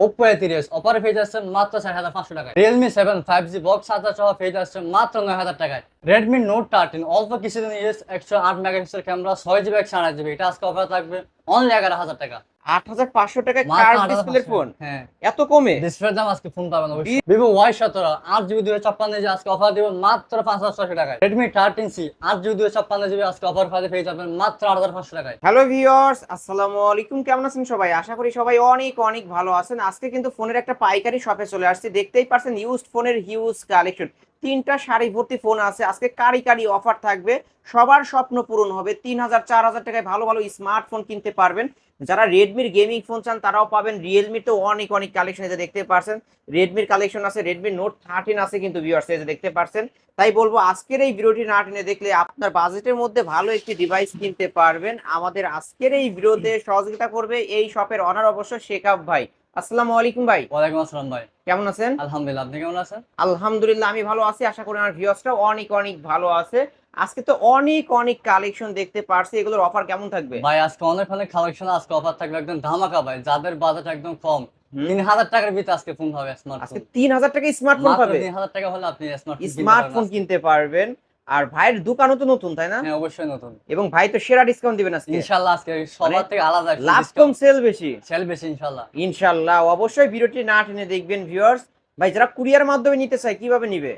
Oppo A তিরিশ অপারে পেয়ে যাচ্ছে মাত্র চার হাজার পাঁচশো টাকায়। Realme seven five G box হাজার সহ পেয়ে যাচ্ছে মাত্র নয় হাজার টাকায়। রেডমি নোট থার্টিন অল্প কিছুদিন একশো আট মেগাপিক্সেল ক্যামেরা, ছয় জিবি একশো আট জিবি এটা আজকে অফার থাকবে অনলি এগারো হাজার টাকা। আট হাজার পাঁচশো টাকায় কার্ভ 8,500 ফোন হ্যাঁ। এত কমে? ডিসপ্লের দাম আজকে ফোন পাবেন অবশ্যই। ভিভো ওয়াই সতেরো আট জিবি দুই ছাপ্পান্ন জিবি আজকে অফার দিব মাত্র পাঁচ হাজার ছশো টাকায়। রেডমি থার্টিন সি আট জিবি দুই ছাপ্পান্ন জিবি আজকে অফার ফাঁদে পেয়ে যাবেন মাত্র আট হাজার পাঁচশো টাকায়। হ্যালো ভিউয়ার্স আসসালামু আলাইকুম। কেমন আছেন সবাই? আশা করি সবাই অনেক অনেক ভালো আছেন। আজকে কিন্তু ফোনের একটা পাইকারি শপে চলে আসছি। দেখতেই পারছেন ইউজড ফোনের হিউজ কালেকশন তিনটা শাড়ি ভর্তি ফোন আছে। আজকে কারি কারি অফার থাকবে। সবার স্বপ্ন পূরণ হবে। তিন হাজার চার হাজার টাকায় ভালো ভালো স্মার্টফোন কিনতে পারবেন। যারা রেডমির গেমিং ফোন চান তারাও পাবেন রিয়েলমির তো অনেক অনেক কালেকশন যে দেখতে পারছেন। রেডমির কালেকশন আছে রেডমি নোট থার্টিন আছে কিন্তু ভিউয়ার্স এই যে দেখতে পারছেন। তাই বলব আজকের এই ভিডিওটি না টেনে দেখলে আপনার বাজেটের মধ্যে ভালো একটি ডিভাইস কিনতে পারবেন। আমাদের আজকের এই ভিডিওতে সহযোগিতা করবে এই শপের অনার অবশ্য শেখাব ভাই। আসসালামু আলাইকুম ভাই। ওয়ালাইকুম আসসালাম ভাই। কেমন আছেন? আলহামদুলিল্লাহ আপনি কেমন আছেন? আলহামদুলিল্লাহ আমি ভালো আছি। আশা করি আমার ভিউয়ার্সটাও অনেক অনেক ভালো আছে। আজকে তো অনেক অনেক কালেকশন দেখতে পারছি। এগুলোর অফার কেমন থাকবে? ভাই আজকে অনেক অনেক কালেকশন আজকে অফার থাকবে একদম ধামাকা ভাই। যাদের বাজেট একদম কম তিন হাজার টাকার ভিতরে আজকে ফোন হবে আজকে তিন হাজার টাকা স্মার্টফোন পাবে তিন হাজার টাকা হলে আপনি স্মার্টফোন স্মার্টফোন কিনতে পারবেন। আর ভাইয়ের দোকানও তো নতুন তাই না? হ্যাঁ অবশ্যই নতুন। এবং ভাই তো সেরা ডিসকাউন্ট দিবেন আজকে। ইনশাল্লাহ আজকে সবার থেকে আলাদা লাভ কম সেল বেশি। সেল বেশি ইনশাল্লাহ। ইনশাল্লাহ অবশ্যই ভিডিওটি না টেনে দেখবেন ভিউয়ার্স ভাই যারা কুরিয়ার মাধ্যমে নিতে চায় কীভাবে নিবে?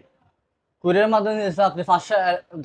কুরিয়ার মাধ্যমে আপনি পাঁচশো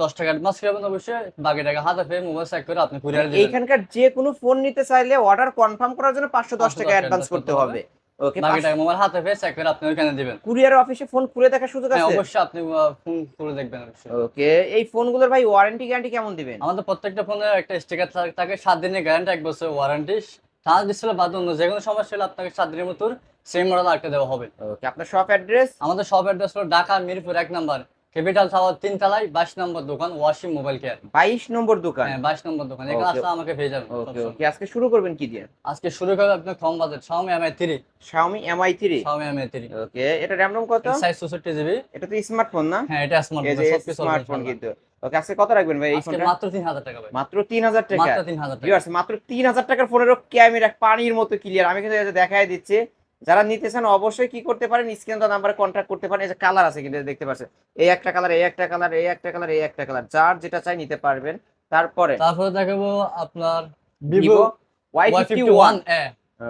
দশ টাকা। অ্যাডভান্স করবেন অবশ্যই বাকি টাকা হাতে পেয়ে মোবাইল চেক করে আপনি কুরিয়ার দিবেন। এইখানকার যে কোনো ফোন নিতে চাইলে অর্ডার কনফার্ম করার জন্য পাঁচশো দশ টাকা অ্যাডভান্স করতে হবে। ওকে বাকি টাকা মোবাইল হাতে পেয়ে চেক করে আপনি দিবেন। কুরিয়ার অফিসে ফোন খুলে দেখার সুযোগ হ্যাঁ আছে? অবশ্যই আপনি ফোন করে দেখবেন অবশ্যই। ওকে এই ফোনগুলোর ভাই ওয়ারেন্টি গ্যারান্টি কেমন দিবেন? আমাদের প্রত্যেকটা ফোনে একটা স্টিকার থাকে সাত দিনের গ্যারান্টি এক বছর ওয়ারেন্টি টাচ ডিসপ্লে বাদ অন্য যে কোনো সমস্যা হলে আপনাকে সাত দিনের মতো সেম মডেল আটকে দেওয়া হবে। ওকে আপনার শপ অ্যাড্রেস আমাদের সব অ্যাড্রেস হলো ঢাকা মিরপুর এক নাম্বার। ক্যাপিটাল টাওয়ার তিন তলায় বাইশ নম্বর দোকান মোবাইল কেয়ার বাইশ নম্বর দোকান? হ্যাঁ বাইশ নম্বর দোকান। এখানে আসলে আমাকে পেয়ে যাবেন ওকে আজকে শুরু করবেন কি দিয়ে? আজকে শুরু করে আপনার কম budget Xiaomi Mi 3 Xiaomi Mi 3 Xiaomi Mi 3 okay এটা র্যাম রোম কত? সাইজ 64 জিবি এটা তো স্মার্টফোন না? হ্যাঁ এটা স্মার্ট এই যে সবকিছু স্মার্টফোন কিন্তু। ওকে আজকে কত রাখবেন ভাই এই ফোনটা? মাত্র 3000 টাকা ভাই। মাত্র তিন হাজার টাকা? মাত্র 3000 টাকা। ভিউয়ার্স মাত্র তিন হাজার টাকার ফোনেরও ক্যামেরা পানির মতো ক্লিয়ার আমি কিন্তু এই যে দেখাই দিচ্ছি। যারা নিতে চান অবশ্যই কি করতে পারেন? স্ক্রিন তো নাম্বারে কন্ট্যাক্ট করতে পারেন। এই যে কালার আছে কিন্তু দেখতে পাচ্ছেন। এই একটা কালার এই একটা কালার এই একটা কালার এই একটা কালার যার যেটা চাই নিতে পারবেন। তারপরে তারপরে দেখাবো আপনার Vivo Vivo Y fifty one Y51 A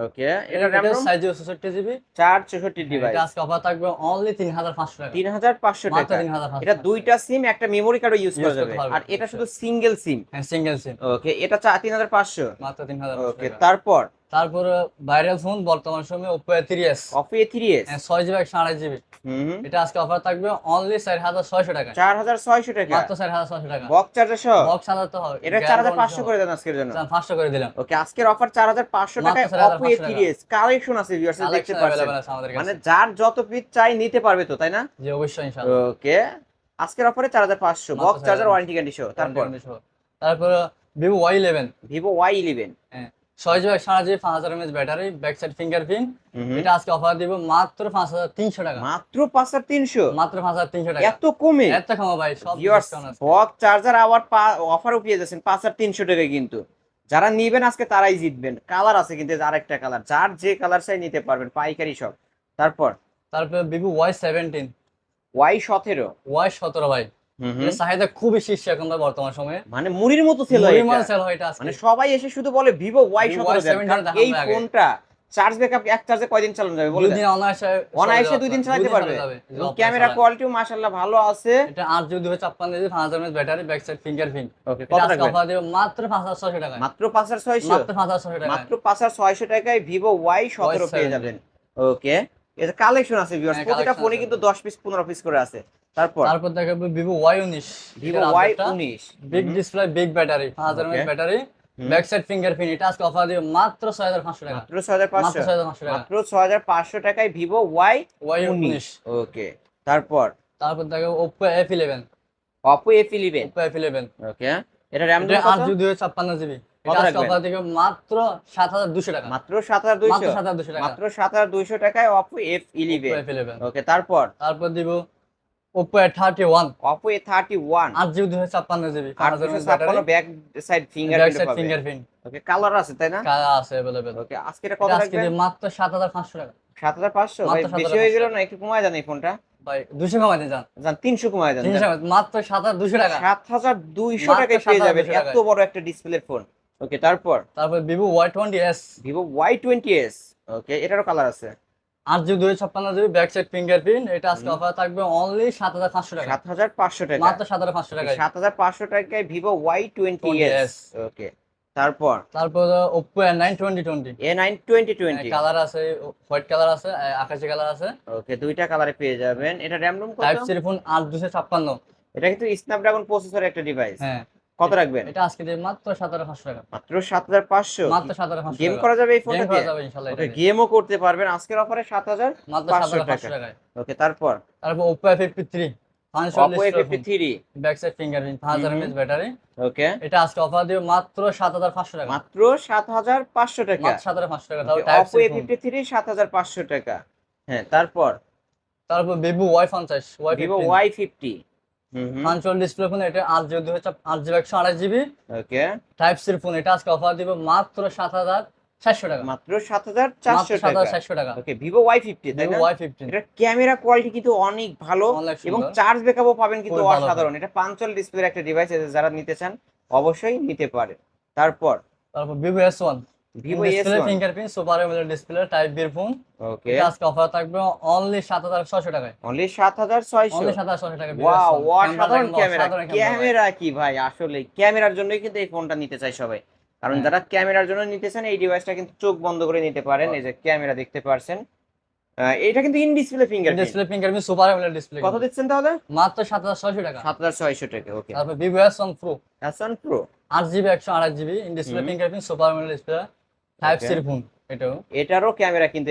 okay এটা র্যাম রোম সাইজ 64 জিবি চার চৌষট্টি ডিভাইস এটা আজকে অফার থাকবে অনলি 3500 টাকা। তিন হাজার পাঁচশো মাত্র টাকা। 3500 এটা দুইটা সিম একটা মেমোরি কার্ডও ইউজ করা যাবে। আর এটা শুধু সিঙ্গেল সিম হ্যাঁ সিঙ্গেল সিম ওকে এটা চা তিন হাজার পাঁচশো। মাত্র 3000 ওকে তারপর তারপর ভাইরাল ফোন বর্তমান সময়ে Oppo A3s Oppo A3s হ্যাঁ ছয় জিবি সাড়ে জিবি এটা আজকে অফার থাকবে অনলি 4600 টাকা। 4600 টাকা। মাত্র 4600 টাকা। বক্স চার্জার বক্স হাজার তো হবে। এটা 4500 করে দেন আজকের জন্য। 500 করে দিলাম। ওকে আজকের অফার 4500 টাকায় Oppo A3s মানে যার যত পিস চাই নিতে পারবে তো তাই না? জি অবশ্যই ওকে আজকের অফারে 4500 বক্স চার্জার ওয়ারেন্টি গ্যারান্টি তারপর? তারপর Vivo Y eleven Vivo Y eleven হ্যাঁ। একশো জিবি পাঁচ হাজার mAh battery back side fingerprint এটা আজকে অফার দিব মাত্র পাঁচ হাজার তিনশো টাকা। মাত্র পাঁচ হাজার তিনশো? মাত্র পাঁচ হাজার তিনশো টাকা। এত কমে? এত কমা ভাই সব ভিউয়ার্স discount আছে। বক্স চার্জার আবার অফারও পেয়ে যাচ্ছেন পাঁচ হাজার তিনশো কিন্তু। যারা নিবেন আজকে তারাই জিতবেন। কালার আছে কিন্তু আর একটা কালার যার যে কালার চাই নিতে পারবেন পাইকারি সব। তারপর? তারপর ভিভো ওয়াই সেভেন্টিন ওয়াই সতেরো। ওয়াই সতেরো ভাই। চাহিদা খুবই শীর্ষে এখন বর্তমান সময়ে। মানে মুড়ির মতো সেল হয় এটা। হয় এটা। মানে সবাই এসে শুধু বলে ভিভো ওয়াই Vivo সতেরো Y17 কারণ দেখানো এই ফোনটা চার্জ ব্যাকআপ এক চার্জে কয়দিন চালানো যাবে বলে দিন অনায়াসে অনায়াসে দুই দিন চালাতে পারবে। ক্যামেরা কোয়ালিটিও মাশাআল্লাহ ভালো আছে। এটা আট জিবি দুশো ছাপ্পান্ন জিবি পাঁচ হাজার battery back side fingerprint okay কত অফার দিব মাত্র পাঁচ হাজার ছয়শো টাকা মাত্র পাঁচ হাজার ছয়শো? মাত্র পাঁচ হাজার ছয়শো টাকা মাত্র পাঁচ হাজার ছয়শো টাকায় ভিভো পেয়ে যাবেন। ওকে এটা কালেকশন আছে ভিউয়ার্স হ্যাঁ, প্রতিটা ফোনে কিন্তু দশ পিস পনেরো পিস করে আছে। তারপর? তারপর দেখাবো ভিভো ওয়াই উনিশ ভিভো ওয়াই উনিশ। বিগ ডিসপ্লে বিগ ব্যাটারি পাঁচ হাজার ব্যাটারি ব্যাক সাইড ফিঙ্গারপ্রিন্ট এটা আজকে অফার দিব মাত্র ছয় হাজার পাঁচশো টাকা। মাত্র ছয় হাজার মাত্র পাঁচশো ছয় হাজার পাঁচশো টাকা। মাত্র ছয় হাজার পাঁচশো টাকায় ভিভো ওয়াই ওয়াই উনিশ উনিশ। ওকে তারপর? তারপর দেখো Oppo F eleven Oppo F eleven okay এটা দুশো ছাপ্পান্ন জিবি। এটা আজকে অফার দিব মাত্র সাত হাজার দুশো টাকা। মাত্র সাত হাজার মাত্র টাকা। টাকায় ওকে তারপর? তারপর দিব Oppo A thirty one Oppo A thirty one আট জিবি দুশো ছাপ্পান্ন জিবি ছাপ্পান্ন back side fingerprint side okay colour আছে তাই না? কালা আছে অ্যাভেলেবেল ওকে আজকে এটা কত আজকে মাত্র সাত হাজার পাঁচশো টাকা। সাত হাজার পাঁচশো? ভাই বেশি হয়ে গেল না? একটু কমায় দেন এই ফোনটা। ভাই দুশো যান। যান তিনশো কমায় দেন মাত্র সাত হাজার দুশো টাকা। সাত হাজার দুইশো মাত্র টাকায় পেয়ে যাবেন। এত বড় একটা ফোন ওকে তারপর? তারপর Vivo Y twenty S Vivo Y twenty S okay এটারও কালার আছে। আট জিবি দুই ছাপ্পান্ন জিবি ব্যাক সাইড ফিঙ্গারপ্রিন্ট এটা আজকে অফার থাকবে অনলি সাত হাজার পাঁচশো টাকা সাত হাজার পাঁচশো টাকা মাত্র সাত হাজার পাঁচশো টাকায়। সাত হাজার পাঁচশো টাকায় Vivo Y twenty S okay তারপর? তারপর Oppo A nine twenty twenty A nine twenty twenty colour আছে হোয়াইট কালার আছে আকাশি কালার আছে। ওকে দুইটা কালারে পেয়ে যাবেন। এটা RAM ROM type C phone আট দুশো ছাপ্পান্ন। এটা কিন্তু স্ন্যাপড্রাগন প্রসেসর একটা ডিভাইস হ্যাঁ। কত রাখবেন? এটা আজকে দিয়ে মাত্র 7500 টাকা। মাত্র 7500 মাত্র 7500 গেম করা যাবে এই ফোনটা করা যাবে ইনশাআল্লাহ ওকে গেমও করতে পারবেন। আজকের অফারে 7500 টাকা। ওকে তারপর? তারপর Oppo F53 Oppo F53 back side fingerprint 5000 mAh mm-hmm। Battery okay এটা আজকে অফার দিয়ে মাত্র 7500 টাকা। মাত্র 7500 টাকা। মাত্র 7500 টাকা তাহলে Oppo F53 7500 টাকা। হ্যাঁ তারপর? তারপর Vivo Y50 Vivo Y50 আনচল ডিসপ্লে ফোন এটা আট জিবি দুই আট জিবি একশো আড়াই GB. Okay. Type C phone এটা আজকে অফার দিব মাত্র সাত হাজার চারশো টাকা। মাত্র সাত হাজার চারশো টাকা। চারশো টাকা। Okay Vivo Y fifty Y fifty এটা ক্যামেরা কোয়ালিটি কিন্তু অনেক ভালো এবং চার্জ ব্যাকআপও পাবেন কিন্তু অসাধারণ। এটা পাঞ্চল ডিসপ্লের একটা ডিভাইস যারা নিতে চান অবশ্যই নিতে পারে তারপর? তারপর Vivo S one Vivo S fingerprint super AMOLED display type বির ফোন ওকে আজকে অফার থাকবে অনলি সাত হাজার ছশো টাকায়। অনলি সাত হাজার ছয়শো? অনলি সাত হাজার ছশো টাকা ওয়াও অসাধারণ ক্যামেরা ক্যামেরা কি ভাই? আসলে ক্যামেরার জন্যই কিন্তু এই ফোনটা নিতে চাই সবাই। কারণ হ্যাঁ। যারা ক্যামেরার জন্য নিতে চান এই ডিভাইসটা কিন্তু চোখ বন্ধ করে নিতে পারেন। এই যে ক্যামেরা দেখতে পারছেন। এটা কিন্তু in display finger display fingerprint super AMOLED display কত দিচ্ছেন তাহলে? মাত্র সাত হাজার ছশো টাকা। সাত হাজার ছয়শো টাকা ওকে তারপর ভিভো এস ওয়ান প্রো অ্যাসন প্রো আট জিবি একশো আড়াই GB in display. Fingerprint super AMOLED display Okay. সির ফোন এটাও। এটারও ক্যামেরা কিন্তু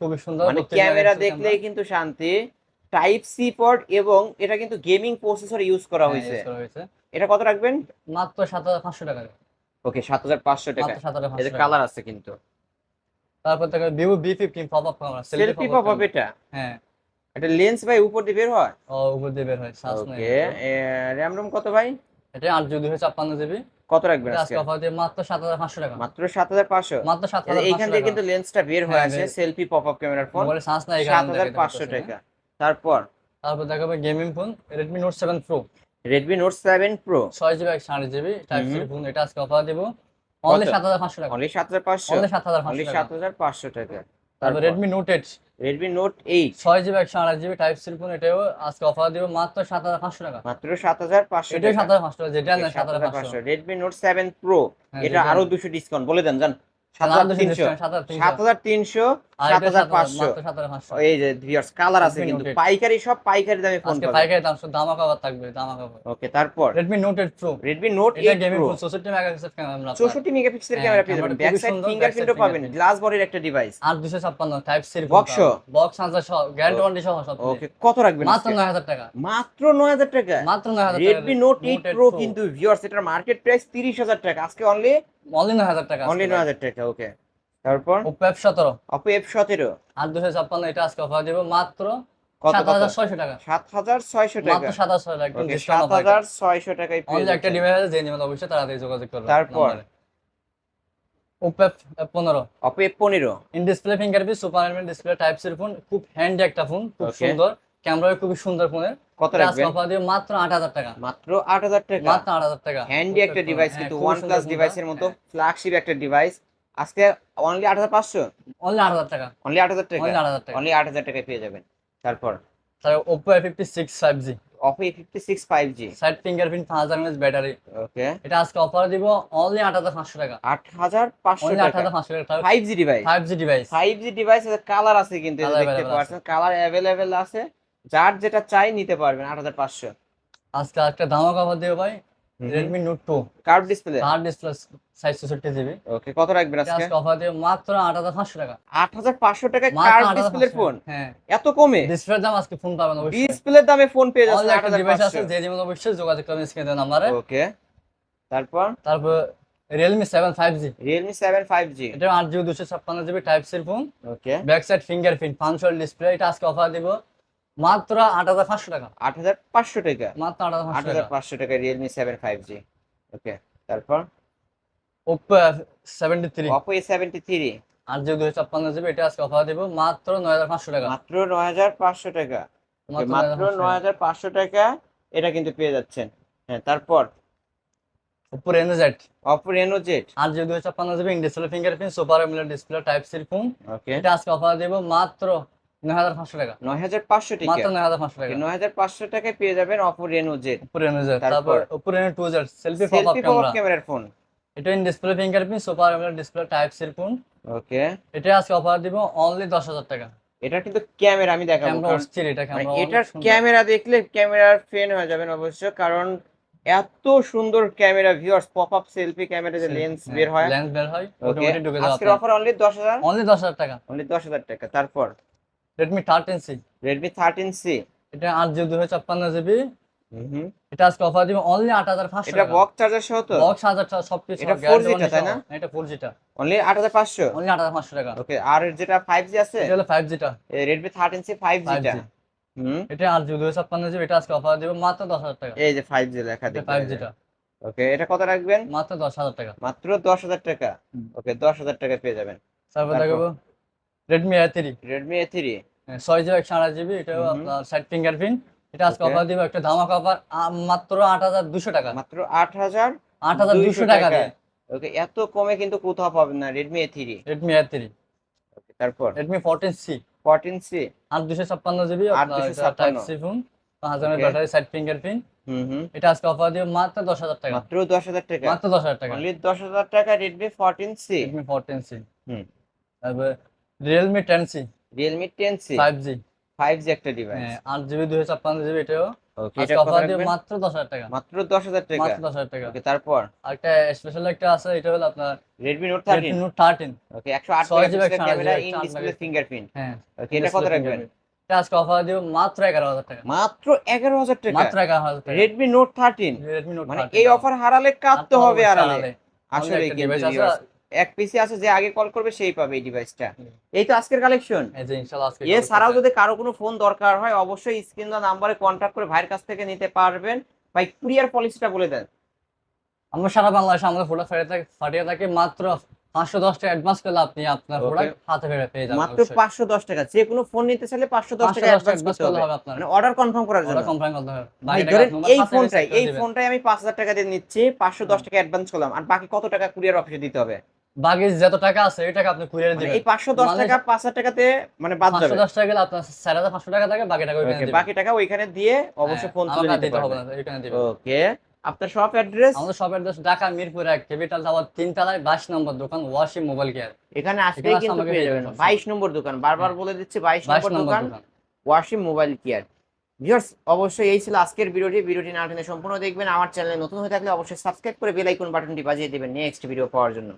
খুবই সুন্দর মানে ক্যামেরা দেখলেই কিন্তু শান্তি। টাইপ সি পোর্ট এবং এটা কিন্তু গেমিং প্রসেসর ইউজ করা হ্যাঁ, হয়েছে। এটা কত রাখবেন? মাত্র সাত হাজার পাঁচশো টাকা। ওকে সাত হাজার পাঁচশো টাকা। টাকা। কালার আছে কিন্তু। তারপর থেকে Vivo V fifteen pop up camera selfie pop up এটা? হ্যাঁ। এটা লেন্স ভাই উপর দিয়ে বের হয়? ও উপর দিয়ে বের হয় ওকে র্যাম রোম কত ভাই? এটা আট জিবি দুশো ছাপ্পান্ন জিবি কত রাখবেন আজকে? আজকে অফার দিয়ে মাত্র সাত হাজার পাঁচশো টাকা। মাত্র সাত হাজার পাঁচশো? মাত্র সাত হাজার এইখান থেকে কিন্তু লেন্সটা বের হয়ে আসে সেলফি পপ আপ ক্যামেরার ফোন নাই সাত হাজার পাঁচশো টাকা। তারপর? তারপর দেখাবে gaming phone pro Redmi note seven pro ছয় জিবি একশো আট জিবি টাইপ সি ফোন এটা আজকে অফার দিব। অনলি কত? সাত হাজার পাঁচশো টাকা। অনলি সাত হাজার পাঁচশো? অনলি সাত হাজার অনলি পাঁচশো সাত টাকা। তারপর Redmi note eight Redmi note eight ছয় জিবি একশো আট জিবি টাইপ সি ফোন এটাও আজকে অফার দিব মাত্র সাত হাজার পাঁচশো টাকা। মাত্র সাত হাজার পাঁচশো এটাও সাত হাজার পাঁচশো টাকা যেটা সাত হাজার পাঁচশো। রেডমি নোট সেভেন প্রো এটা আরও। দুশো ডিসকাউন্ট বলে দেন জান? পাইকারি সব পাইকারি দামে ফোন পাইকারি দাম শুধু দামা কভার থাকবে দামা কভার ওকে তারপর? মেগাপিক্সেল ক্যামেরা চৌষট্টি মেগাপিক্সেলের ক্যামেরা পেয়ে যাবেন। ব্যাক সাইড ফিঙ্গারপ্রিন্টও পাবেন। গ্লাস বডির একটা ডিভাইস আর টাইপ সি বক্স হাজার সহ গ্যারান্টি ওয়ারেন্টি সহ সব ওকে কত রাখবেন মাত্র? নয় হাজার টাকা। মাত্র নয় হাজার টাকা? মাত্র টাকা। কিন্তু ভিউয়ার্স এটার মার্কেট প্রাইস তিরিশ হাজার টাকা। আজকে অনলি অনলি নয় হাজার টাকা অনলি নয় হাজার টাকা ওকে। তারপর? ওপো এফ সতেরো। অপো এফ সতেরো। আর দুশো ছাপ্পান্ন এটা আজকে অফার দেবো। মাত্র কত সাত কত হাজার ছয়শো টাকা। সাত হাজার ছয়শো টাকা। মাত্র সাত হাজার ছয়শো টাকা সাত হাজার ছয়শো টাকায় পেয়ে অনলি একটা যাচ্ছেন। ডিভাইস আছে যে নেবেন অবশ্যই তাড়াতাড়ি যোগাযোগ করবেন তারপর? ওপো এফ পনেরো। এফ পনেরো। In display fingerprint super element display type C phone খুব হ্যান্ডি একটা ফোন খুব সুন্দর। ক্যামেরা খুবই সুন্দর ফোনের কত রাখবেন? অফার দিয়ে মাত্র আট হাজার টাকা। মাত্র আট হাজার টাকা। মাত্র আট হাজার টাকা। হ্যান্ডি একটা ডিভাইস কিন্তু ওয়ান প্লাস ডিভাইসের মতো। ফ্ল্যাগশিপ একটা ডিভাইস আজকে অনলি আট হাজার পাঁচশো? অনলি আট হাজার টাকা। অনলি আট হাজার টাকা? অনলি আট হাজার টাকা। অনলি আট হাজার টাকায় পেয়ে যাবেন। তারপর? Oppo A fifty six five G Oppo A fifty six five G side fingerprint পাঁচ হাজার এমএস ব্যাটারি ওকে এটা আজকে অফার দিব অনলি আট হাজার পাঁচশো টাকা। আট হাজার পাঁচশো আট হাজার পাঁচশো টাকা। Five G device five G device five G device colour আছে কিন্তু দেখতে পাচ্ছেন। কালার অ্যাভেলেবেল আছে। যার যেটা চাই নিতে পারবেন আট হাজার পাঁচশো। আজকে একটা দামা কভার দিও ভাই। Redmi note two curve display hard display size চৌষট্টি জিবি ওকে কত রাখবেন আজকে আজকে? অফার দিয়ে মাত্র আট হাজার পাঁচশো টাকা। আট হাজার পাঁচশো টাকায় মাত্র কার্ভ ডিসপ্লের ফোন হ্যাঁ। এত কমে? ডিসপ্লের দাম আজকে ফোন পাবেন অবশ্যই। ডিসপ্লের দামে ফোন পেয়ে অনলি যাচ্ছে আট একটা হাজার ডিভাইস আছে যে যেমন অবশ্যই যোগাযোগ করবেন স্ক্রিনে নাম্বারে ওকে তারপর? তারপর Realme seven five G Realme seven five G এটা আট জিবি দুশো ছাপ্পান্ন জিবি টাইপ সির phone okay back side fingerprint পাঁচশোল display এটা আজকে অফার দিব। মাত্র আট হাজার পাঁচশো টাকা। আট হাজার পাঁচশো টাকা। মাত্র আট হাজার আট পাঁচশো হাজার টাকা পাঁচশো টাকা Realme seven five G okay তারপর? Oppo seventy three A seventy three GB দুশো ছাপ্পান্ন জিবি এটা আজকে অফার দিব মাত্র নয় হাজার পাঁচশো টাকা। মাত্র নয় হাজার পাঁচশো টাকা। মাত্র নয় হাজার পাঁচশো টাকা। এটা কিন্তু পেয়ে যাচ্ছেন। হ্যাঁ তারপর? জেড অপো রেনো জেড আট জিবি দুশো ছাপ্পান্ন GB in display fingerprint super AMOLED display type C phone okay এটা আজকে অফার দিব মাত্র নয় হাজার পাঁচশো টাকা। নয় হাজার পাঁচশো টাকা মাত্র নয় হাজার পাঁচশো টাকা। নয় হাজার পাঁচশো টাকায় পেয়ে যাবেন অপো রেনো জেড উপরে এনে জেড তারপর? তারপর উপরে এনে selfie pop up selfie pop camera ক্যামেরার ফোন এটা in display fingerprint super display type C phone okay এটা আজকে অফার দিব অনলি দশ হাজার টাকা। এটা কিন্তু ক্যামেরা আমি দেখাবো এটা মানে ক্যামেরা এটার ক্যামেরা দেখলে ক্যামেরার ফ্যান হয়ে যাবেন অবশ্য কারণ এত সুন্দর camera viewers pop up selfie camera যে লেন্স বের হয়। লেন্স বের হয় ওকে আজকের অফার অনলি দশ হাজার? অনলি দশ হাজার টাকা। অনলি দশ হাজার টাকা। তারপর Redmi thirteen C Redmi thirteen C এটা আট জিবি দুশো ছাপ্পান্ন জিবি। এটা আজকে অফার দিব অনলি আট হাজার পাঁচশো এটা বক্স চার্জার সহ তো? বক্স হাজার টাকা সবকিছু এটা guarantee 4G তাই না? এটা ফোর জিটা অনলি আট হাজার পাঁচশো? অনলি আট হাজার পাঁচশো টাকা। ওকে আর যেটা ফাইভ জি আছে? এটা হলো ফাইভ জিটা রেডমি থার্টিন সি ফাইভ জিটা হুম। এটা আট জিবি দুশো ছাপ্পান্ন জিবি এটা আজকে অফার দিব মাত্র দশ হাজার টাকা। এই যে ফাইভ জি লেখা এটা ফাইভ জিটা ওকে এটা কত রাখবেন? মাত্র দশ হাজার টাকা। মাত্র দশ হাজার টাকা। ওকে দশ হাজার টাকা পেয়ে যাবেন। তারপর? দেখাবো Redmi A three Redmi A three ছয় জিবি একশো আঠাশ জিবি এটাও হুম। আপনার সাইড ফিঙ্গারপ্রিন্ট এটা আজকে. অফার দিব একটা ধামাকা অফার মাত্র আট হাজার দুশো টাকা। মাত্র আট হাজার আট হাজার দুশো টাকা ওকে এত কমে কিন্তু কোথাও পাবেন না Redmi A three Redmi A three তারপর? Redmi fourteen C fourteen C আট দুশো ছাপ্পান্ন জিবি 856 টাইপ সি ফোন পাঁচ হাজার. ব্যাটারি সাইড ফিঙ্গারপ্রিন্ট হুম হুম। এটা আজকে অফার দিব মাত্র দশ হাজার টাকা। মাত্র দশ হাজার টাকা। মাত্র দশ হাজার টাকা। অনলি দশ হাজার টাকা Redmi fourteen C Redmi fourteen C হুম। তারপর Realme ten C Realme ten C five G five G একটা ডিভাইস আট জিবি দুশো ছাপ্পান্ন জিবি এটাও। অফার মাত্র দশ হাজার টাকা। মাত্র দশ হাজার টাকা। মাত্র দশ হাজার টাকা। ওকে তারপর? একটা স্পেশাল একটা আছে এটা হলো আপনার Redmi note thirteen note thirteen okay একশো আট GB, megapixel camera in display fingerprint হ্যাঁ ওকে এটা কত রাখবেন? আজকে অফার দিব মাত্র এগারো হাজার টাকা। মাত্র এগারো হাজার টাকা? মাত্র এগারো হাজার টাকা। Redmi note thirteen Redmi note মানে এই অফার হারালে কাঁদতে হবে আড়ালে। আসলে এক পিসি আছে যে আগে কল করবে সেই পাবে এই ডিভাইসটা এই তো আজকের কালেকশন এছাড়াও যদি কারও কোনো ফোন দরকার হয় অবশ্যই স্ক্রিন নাম্বারে কন্ট্যাক্ট করে ভাইয়ের কাছ থেকে নিতে পারবেন। ভাই কুরিয়ার পলিসিটা বলে দেন। আমরা সারা বাংলাদেশে আমাদের প্রোডাক্ট ফাটিয়ে থাকি মাত্র পাঁচশো দশ টাকা অ্যাডভান্স করলে আপনি আপনার প্রোডাক্ট হাতে ফেরে পেয়ে যাবেন মাত্র পাঁচশো দশ টাকা। যে কোনো ফোন নিতে চাইলে পাঁচশো দশ টাকা অ্যাডভান্স করতে হবে। আপনার। মানে অর্ডার কনফার্ম করার জন্য। কমপ্লেন করতে হবে। ভাই ধরেন এই ফোনটাই এই ফোনটাই আমি পাঁচ হাজার টাকা দিয়ে নিচ্ছি পাঁচশো দশ টাকা অ্যাডভান্স করলাম। আর বাকি কত টাকা কুরিয়ার অফিসে দিতে হবে? বাকি যত টাকা আছে এই টাকা আপনি কুরিয়ারে মানে দিবেন। এই পাঁচশো দশ মানে- টাকা পাঁচ হাজার টাকাতে মানে বাদ যাবে। দশ টাকা গেলে আপনার চার হাজার পাঁচশো টাকা থাকে বাকি টাকা ওইখানে দিবেন। বাকি টাকা ওইখানে দিয়ে অবশ্যই ফোন হ্যাঁ, তুলে নিতে হবে না ওইখানে দিবেন। ওকে আপনার শপ অ্যাড্রেস আমাদের শপ অ্যাড্রেস ঢাকা মিরপুর এক ক্যাপিটাল টাওয়ার তিন তলায় বাইশ নম্বর দোকান ওয়াশিং মোবাইল কেয়ার এখানে আসলে কিন্তু পেয়ে যাবেন। যাবেন বাইশ নম্বর দোকান বারবার বলে দিচ্ছে বাইশ বাইশ নম্বর নম্বর দোকান দোকান। ওয়াশিং মোবাইল কেয়ার ভিউয়ার্স অবশ্যই এই ছিল আজকের ভিডিওটি। ভিডিওটি না টেনে সম্পূর্ণ দেখবেন। আমার চ্যানেলে নতুন হয়ে থাকলে অবশ্যই সাবস্ক্রাইব করে বেল আইকন বাটনটি বাজিয়ে দেবেন নেক্সট ভিডিও পাওয়ার জন্য।